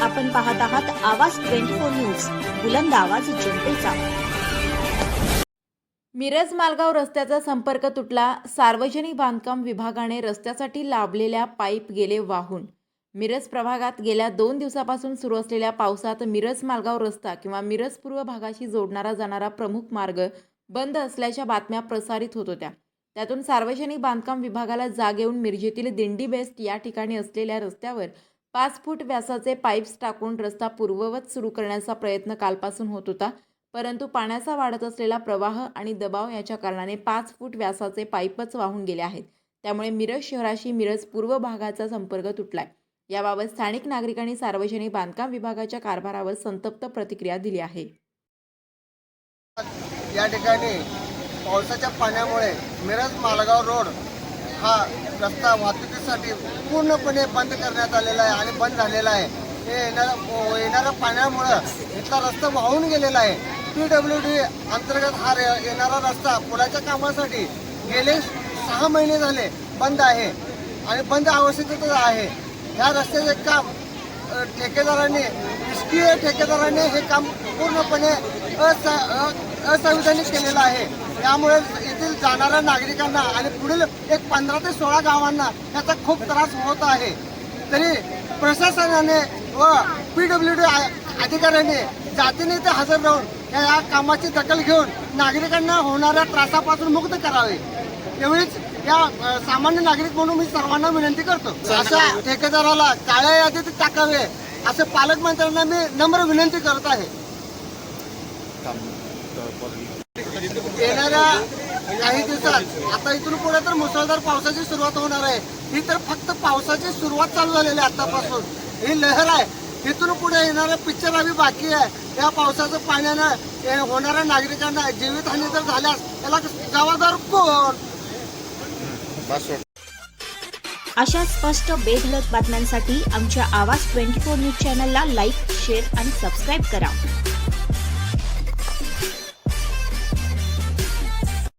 आपण पाहत आहात आवाज ट्वेंटी फोर न्यूज बुलंद आवाज जनतेचा. मिरज मालगाव रस्त्याचा संपर्क तुटला. सार्वजनिक बांधकाम विभागाने रस्त्यासाठी लाभलेल्या पाईप गेले वाहून. मिरज प्रभागात गेल्या दोन दिवसापासून सुरू असलेल्या पावसात मिरज मालगाव रस्ता किंवा मिरज पूर्व भागाशी जोडणारा जाणारा प्रमुख मार्ग बंद असल्याच्या बातम्या प्रसारित होत होत्या. त्यातून सार्वजनिक बांधकाम विभागाला जाग येऊन मिरजेतील दिंडी बेस्ट या ठिकाणी असलेल्या रस्त्यावर पाच फूट व्यासाचे पाईप्स टाकून रस्ता पूर्ववत सुरू करण्याचा प्रयत्न कालपासून होत होता परंतु पाण्याचा वाढत असलेला प्रवाह आणि दबाव याच्या कारणाने पाच फूट व्यासाचे पाईपच वाहून गेले आहेत. त्यामुळे मिरज शहराशी मिरज पूर्व भागाचा संपर्क तुटलाय. याबाबत स्थानिक नागरिकांनी सार्वजनिक बांधकाम विभागाच्या कारभारावर संतप्त प्रतिक्रिया दिली आहे. या ठिकाणी पावसाच्या पाण्यामुळे मिरज मालगाव रोड हा रस्ता वाहतुकीसाठी पूर्णपणे बंद करण्यात आलेला आहे आणि बंद झालेला आहे. हे येणाऱ्या येणाऱ्या पाण्यामुळं इथला रस्ता वाहून गेलेला आहे. पी डब्ल्यू डी अंतर्गत हा येणारा रस्ता पुलाच्या कामासाठी गेले सहा महिने झाले बंद आहे आणि बंद आवश्यकता आहे. ह्या रस्त्याचे काम ठेकेदारांनी निष्क्रिय ठेकेदारांनी हे काम पूर्णपणे अस असंविधानिक केलेलं आहे. त्यामुळे येथील जाणाऱ्या नागरिकांना आणि पुढील एक पंधरा ते सोळा गावांना याचा खूप त्रास होत आहे. तरी प्रशासनाने व पी डब्ल्यू डी अधिकाऱ्यांनी जातीने ते हजर राहून या या कामाची दखल घेऊन नागरिकांना होणाऱ्या त्रासापासून मुक्त करावे. एवढीच या सामान्य नागरिक म्हणून मी सर्वांना विनंती करतो. अशा ठेकेदाराला काळ्या यादीत टाकावे असे पालकमंत्र्यांना मी नम्र विनंती करत आहे. येणाऱ्या काही दिवसात आता इथून पुढे तर मुसळधार पावसाची सुरुवात होणार आहे. ही तर फक्त पावसाची सुरुवात चालू झालेली आहे आतापासून. ही लहर आहे. इथून पुढे येणारा पिक्चर आम्ही बाकी आहे. या पावसाचं पाण्यानं होणाऱ्या नागरिकांना जीवितहानी जर झाल्यास त्याला जबाबदार कोण? अशा स्पष्ट बेधलक बातम्यांसाठी आमच्या आवाज ट्वेंटी फोर न्यूज चॅनलला लाईक शेअर आणि सबस्क्राईब करा.